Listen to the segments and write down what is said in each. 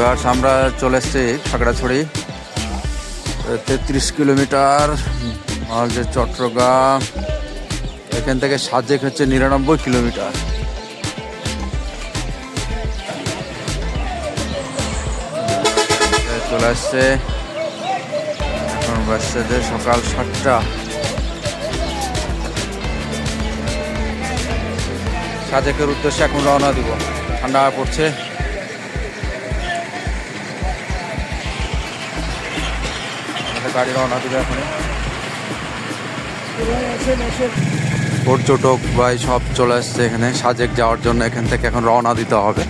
এবার আমরা চলে এসেছি খাগড়াছড়ি। তেত্রিশ কিলোমিটার যে চট্টগ্রাম, এখান থেকে সাজেক হচ্ছে নিরানব্বই কিলোমিটার। চলে আসছে এখন যে সকাল সাতটা। সাজেকের উদ্দেশ্যে এখন রওনা দিব। ঠান্ডা পড়ছে। আমাদের গাড়ি রওনা দিবে এখন পর্যটক ভাই সব চলে আসছে এখানে সাজেক যাওয়ার জন্য এখান থেকে এখন রওনা দিতে হবে।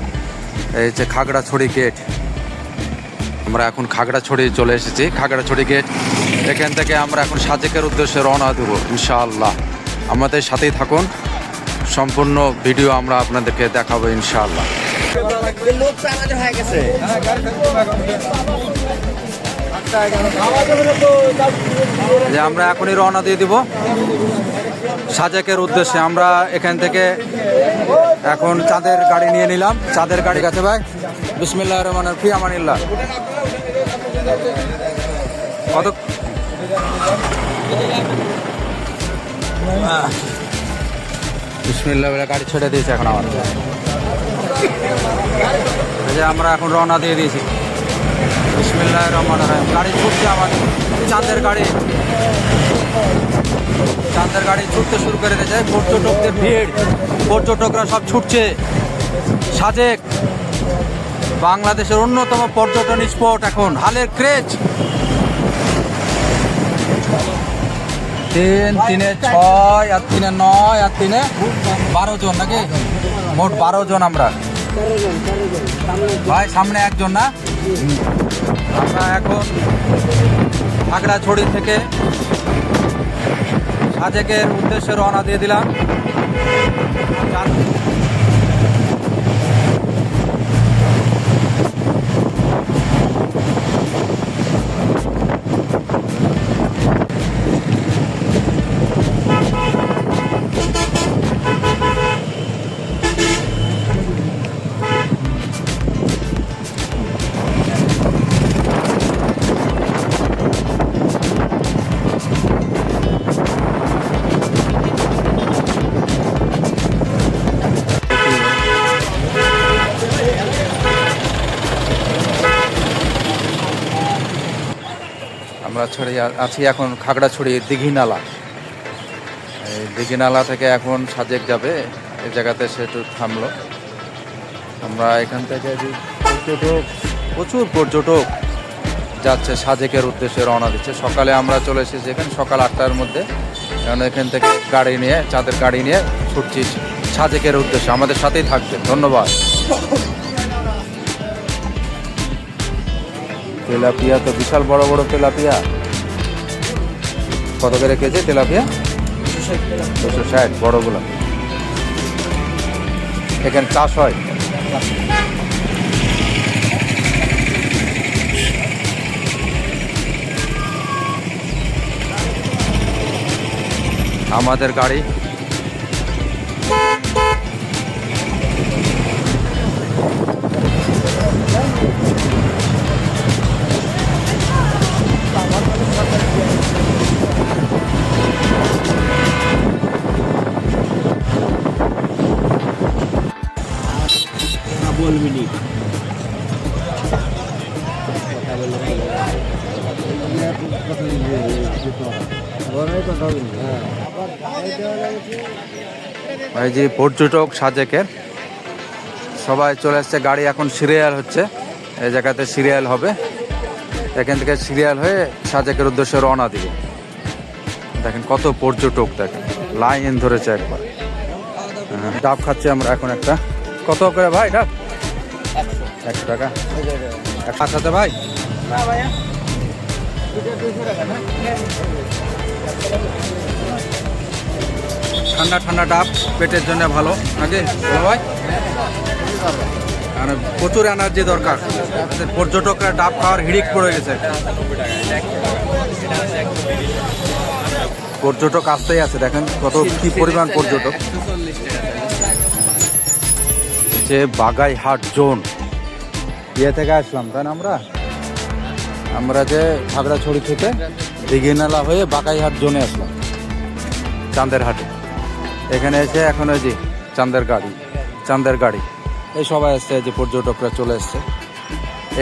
এই হচ্ছে খাগড়াছড়ি গেট আমরা এখন খাগড়াছড়ি চলে এসেছি। খাগড়াছড়ি গেট এখান থেকে আমরা এখন সাজেকের উদ্দেশ্যে রওনা দেবো ইনশাআল্লাহ। আমাদের সাথেই থাকুন। সম্পূর্ণ ভিডিও আমরা আপনাদেরকে দেখাবো ইনশাআল্লাহ। যে আমরা এখনই রওনা দিয়ে দিব সাজেকের উদ্দেশ্যে। আমরা এখান থেকে এখন চাঁদের গাড়ি নিয়ে নিলাম। চাঁদের গাড়ি কাছে ভাই? বিসমিল্লাহ রহমান ফি আমানিল্লাহ কত? বিসমিল্লাহ বলে গাড়ি ছেড়ে দিয়েছে এখন আমাদের এই যে আমরা এখন রওনা দিয়ে দিয়েছি। বিসমিল্লাহ রহমান রহিম। গাড়ি ছুটছে আমার চাঁদের গাড়ি। চাঁদের গাড়ি ছুটতে শুরু করে দিয়েছে। পর্যটকদের ভিড়। পর্যটকরা সব ছুটছে। সাজেক। বাংলাদেশের অন্যতম পর্যটন স্পট এখন হালের ক্রেজ। তিন, তিনে ছয়, আর তিনে নয়, আর তিনে বারো জন নাকি? মোট বারো জন আমরা। ভাই সামনে একজন না? আমরা এখন খাগড়াছড়ি থেকে সাজেকের উদ্দেশ্যে রওনা দিয়ে দিলাম। আমরা ছড়ি আছি এখন খাগড়াছড়ি দিঘিনালা। এই দিঘিনালা থেকে এখন সাজেক যাবে এই জায়গাতে সে একটু থামলো। আমরা এখান থেকে পর্যটক, প্রচুর পর্যটক যাচ্ছে, সাজেকের উদ্দেশ্যে রওনা দিচ্ছে। সকালে আমরা চলে এসেছি এখানে, সকাল আটটার মধ্যে। এখন এখান থেকে গাড়ি নিয়ে, চাঁদের গাড়ি নিয়ে ছুটছি সাজেকের উদ্দেশ্যে। আমাদের সাথেই থাকবে ধন্যবাদ। তেলাপিয়া তো বিশাল বড় বড় তেলাপিয়া। কত করে কেজি তেলাপিয়া? দুশো ষাট বড়গুলো। এখানে চাষ হয়? আমাদের গাড়ি। বলবি নি যে পর্যটক সাজেকের সবাই চলে আসছে গাড়ি এখন সিরিয়াল হচ্ছে। এই জায়গাতে সিরিয়াল হবে। এখান থেকে সিরিয়াল হয়ে সাজেকের উদ্দেশ্যে রওনা দিবে। দেখেন কত পর্যটক দেখেন লাইন ধরেছে একবার। হ্যাঁ, ডাব খাচ্ছি আমরা এখন একটা। কত করে ভাই ডাব? একশো টাকা। একশো সাথে ভাই? ঠান্ডা ঠান্ডা ডাব পেটের জন্য ভালো। নাকি? ভাই। আর প্রচুর এনার্জি দরকার। পর্যটকরা ডাব খাওয়ার হিড়িক পড়ে গেছে। পর্যটক আসতেই আছে দেখেন কত কি পরিমাণ পর্যটক। যে বাগাইহাট জোন। ইয়ে থেকে আসলাম, তাই না আমরা? আমরা যে খাগড়াছড়ি থেকে দিঘিনালা হয়ে বাকাইহাট জোনে আসলাম, চাঁদের হাটে। এখানে এসে এখন ওই যে চাঁদের গাড়ি চাঁদের গাড়ি। এই সবাই এসছে যে পর্যটকরা চলে এসছে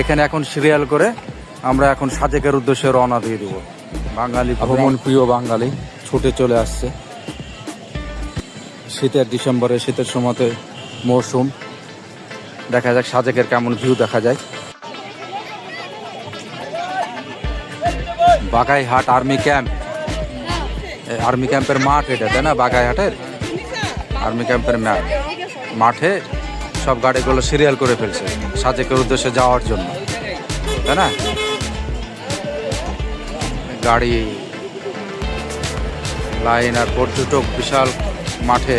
এখানে এখন সিরিয়াল করে আমরা এখন সাজেকের উদ্দেশ্যে রওনা দিয়ে দেবো। বাঙালি ভ্রমণ প্রিয় বাঙালি ছুটে চলে আসছে। শীতের ডিসেম্বরে, শীতের সময়তে মৌসুম দেখা যাক সাজেকের কেমন ভিউ দেখা যায়। Bagaihat army camp. আর্মি ক্যাম্পের মাঠ এটা, তাই না? বাগাইহাটের? আর্মি ক্যাম্পের মাঠে সব গাড়িগুলো সিরিয়াল করে ফেলছে, সাজেকের উদ্দেশ্যে যাওয়ার জন্য, তাই না? গাড়ি, লাইন আর পর্যটক বিশাল মাঠে,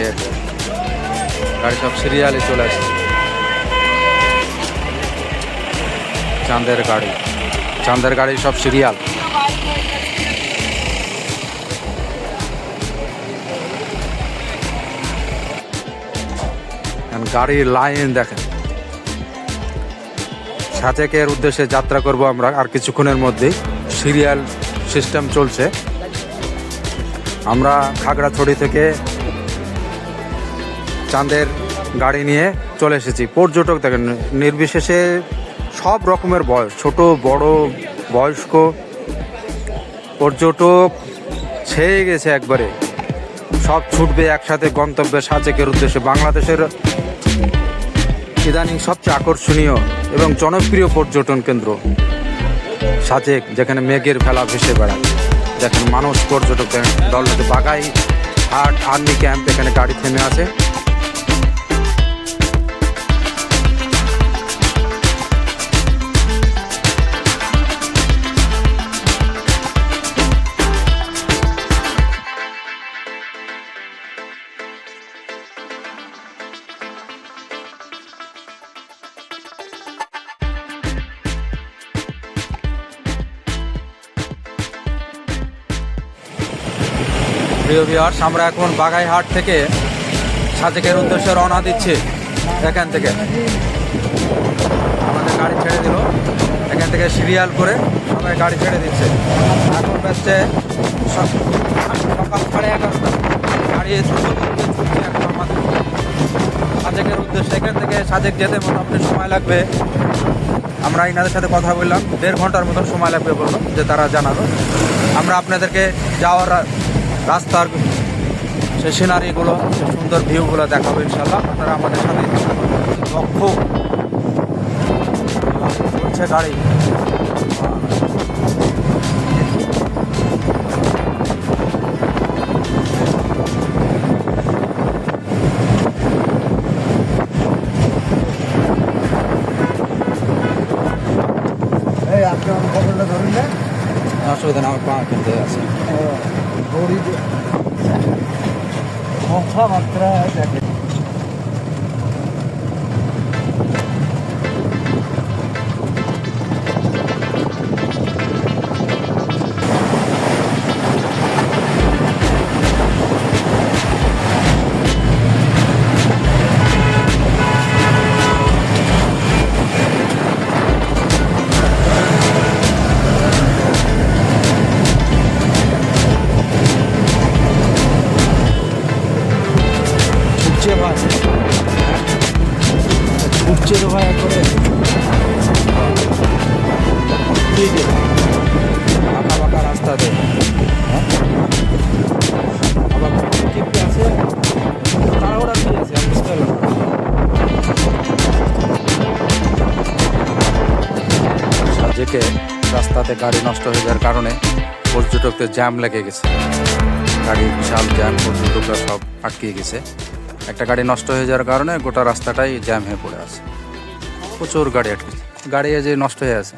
গাড়ি সব সিরিয়ালে চলে আসছে। চাঁদের গাড়ি। চাঁদের গাড়ি সব সিরিয়াল গাড়ির লাইন দেখেন। সাজেকের উদ্দেশ্যে যাত্রা করব আমরা আর কিছুক্ষণের মধ্যেই। সিরিয়াল সিস্টেম চলছে। আমরা খাগড়াছড়ি থেকে চাঁদের গাড়ি নিয়ে চলে এসেছি। পর্যটক দেখেন, নির্বিশেষে সব রকমের বয়স, ছোট, বড়, বয়স্ক, পর্যটক, ছেয়ে গেছে একবারে। সব ছুটবে একসাথে গন্তব্যে সাজেকের উদ্দেশ্যে। বাংলাদেশের ইদানিং সবচেয়ে আকর্ষণীয় এবং জনপ্রিয় পর্যটন কেন্দ্র সাজেক, যেখানে মেঘের ভেলা ভেসে বেড়ায়। দেখেন মানুষ পর্যটক দল বাগাই হাট, আর্মি ক্যাম্প, এখানে গাড়ি থেমে আছে। প্রিয় ভিউয়ার্স আমরা এখন বাগাইহাট থেকে সাজেকের উদ্দেশ্যে রওনা দিচ্ছি। এখান থেকে। আমাদের গাড়ি ছেড়ে দিল। এখান থেকে সিরিয়াল করে সবাই গাড়ি ছেড়ে দিচ্ছে। এখন বাজছে সকাল সাড়ে এগারোটা। গাড়ি এখন সাজেকের উদ্দেশ্যে এখান থেকে সাজেক যেতে মোটামুটি সময় লাগবে। আমরা ইনাদের সাথে কথা বললাম। দেড় ঘণ্টার মতন সময় লাগবে বলল, যে তারা জানালো। আমরা আপনাদেরকে যাওয়ার রাস্তার সে সিনারিগুলো সে সুন্দর ভিউগুলো দেখাবো ইনশাল্লাহ আপনারা আমাদের সাথে লক্ষ্য চলছে গাড়ি। এই আপনি আমার খবরটা ধরুন না। অসুবিধা না আমার পা কিনতে আছে। doğruydu. Kontra baktıra. রাস্তাতে গাড়ি নষ্ট হয়ে যাওয়ার কারণে পর্যটকদের জ্যাম লেগে গেছে। গাড়ি বিশাল জ্যাম পর্যটকরা সব আটকে গেছে। একটা গাড়ি নষ্ট হয়ে যাওয়ার কারণে গোটা রাস্তাটাই জ্যাম হয়ে পড়ে আছে। প্রচুর গাড়ি আটকেছে গাড়ি যে নষ্ট হয়ে আছে।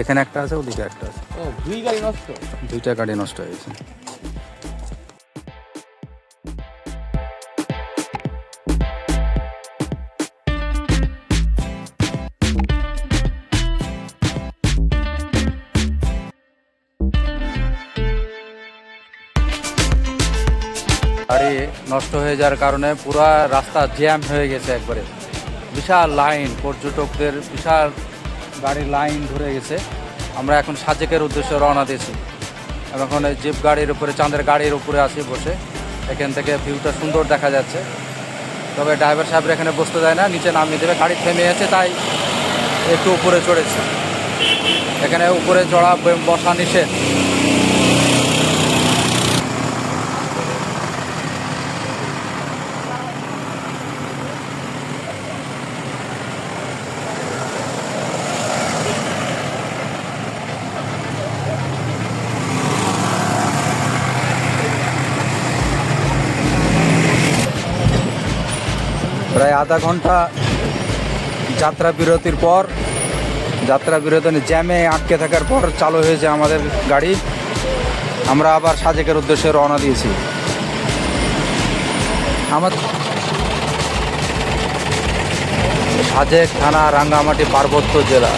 এখানে একটা আছে ওদিকে একটা আছে। দুই গাড়ি নষ্ট? দুইটা গাড়ি নষ্ট হয়ে গাড়ি নষ্ট হয়ে যাওয়ার কারণে পুরা রাস্তা জ্যাম হয়ে গেছে একবারে। বিশাল লাইন, পর্যটকদের বিশাল গাড়ির লাইন ধরে গেছে। আমরা এখন সাজেকের উদ্দেশ্যে রওনা দিয়েছি। এখন জিপ গাড়ির উপরে, চাঁদের গাড়ির উপরে আছি বসে। এখান থেকে ভিউটা সুন্দর দেখা যাচ্ছে। তবে ড্রাইভার সাহেব এখানে বসতে দেয় না, নিচে নামিয়ে দেবে। গাড়ি থেমে আছে, তাই একটু উপরে চড়েছে। এখানে উপরে চড়া বসা নিষেধ। আধা ঘণ্টা যাত্রা বিরতির পর, যাত্রা বিরতির জ্যামে আটকে থাকার পর চালু হয়েছে আমাদের গাড়ি। আমরা আবার সাজেকের উদ্দেশ্যে রওনা দিয়েছি। আমার সাজেক থানা, রাঙ্গামাটি, পার্বত্য জেলা।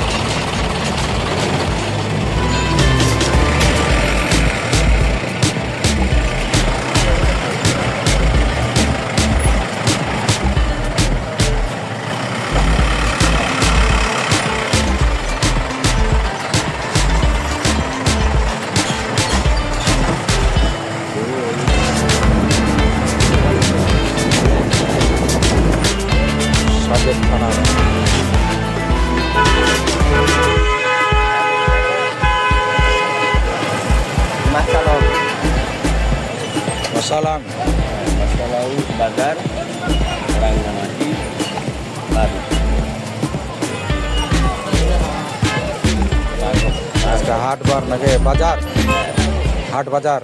আজকে হাট বার নাকি বাজার হাট বাজার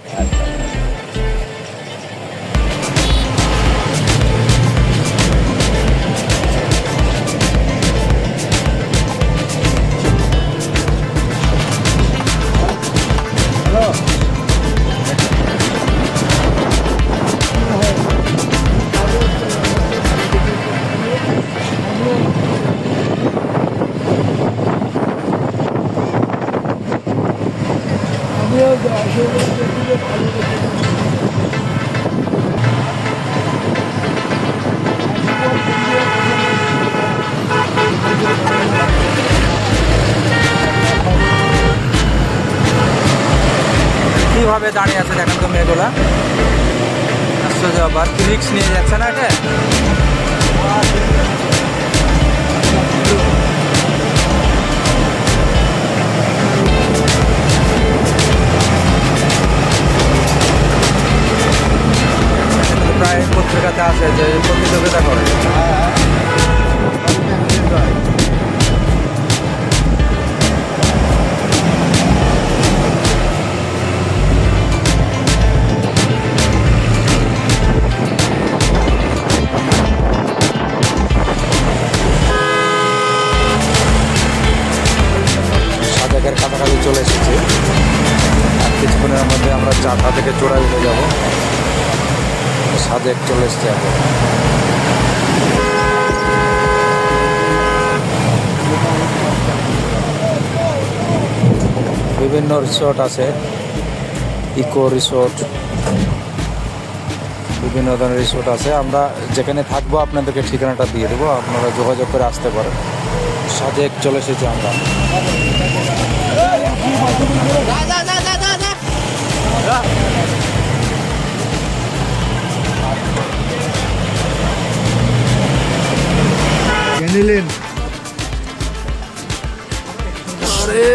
কীভাবে দাঁড়িয়ে আছে দেখেন তো মেয়েগুলা। আশ্চর্য ব্যাপার। কি রিক্স নিয়ে যাচ্ছে না এটা আছে যে প্রতিযোগিতা করে। সাজাকের কাছাকাছি চলে এসেছি। আর কিছুক্ষণের মধ্যে আমরা চারটা থেকে চূড়ায় উঠে যাব। সাজেক চলে এসছে এখন। বিভিন্ন রিসোর্ট আছে ইকো রিসোর্ট বিভিন্ন ধরনের রিসোর্ট আছে। আমরা যেখানে থাকব, আপনাদেরকে ঠিকানাটা দিয়ে দেবো। আপনারা যোগাযোগ করে আসতে পারেন। সাজেক চলে এসেছি আমরা। নিলেন আরে।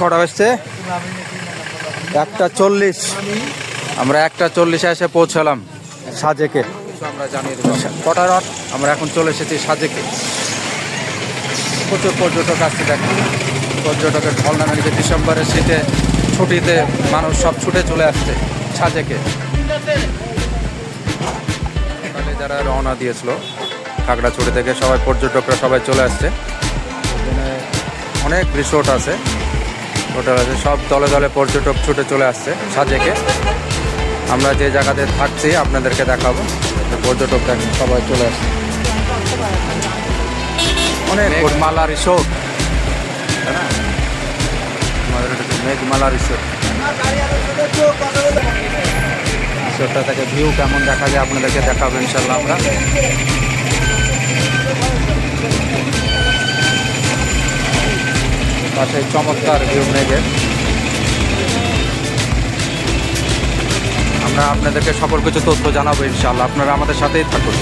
কটা বাজছে? একটা চল্লিশ। আমরা একটা চল্লিশে এসে পৌঁছালাম সাজেকে। আমরা জানিয়ে দেবো কটা রট আমরা এখন চলে এসেছি সাজেকে। প্রচুর পর্যটক আসছে দেখেন পর্যটকের ঢল নামে গেছে ডিসেম্বরের শীতে ছুটিতে মানুষ সব ছুটে চলে আসছে সাজেকে। যারা রওনা দিয়েছিল খাগড়াছড়ি থেকে সবাই পর্যটকরা সবাই চলে আসছে। এখানে অনেক রিসোর্ট আছে। হোটেল আছে। সব দলে দলে পর্যটক ছুটে চলে আসছে সাজেকে। আমরা যে জায়গাতে থাকছি আপনাদেরকে দেখাবো। পর্যটক দেখেন সবাই চলে আসছে। অনেক মেঘমালা রিসোর্ট আমাদের মেঘমালা রিসোর্ট চোরটা থেকে ভিউ কেমন দেখা যায় আপনাদেরকে দেখাবো ইনশাল্লাহ আমরা। পাশে চমৎকার ভিউ মেঘের। আমরা আপনাদেরকে সকল কিছু তথ্য জানাব ইনশাল্লাহ আপনারা আমাদের সাথেই থাকুন।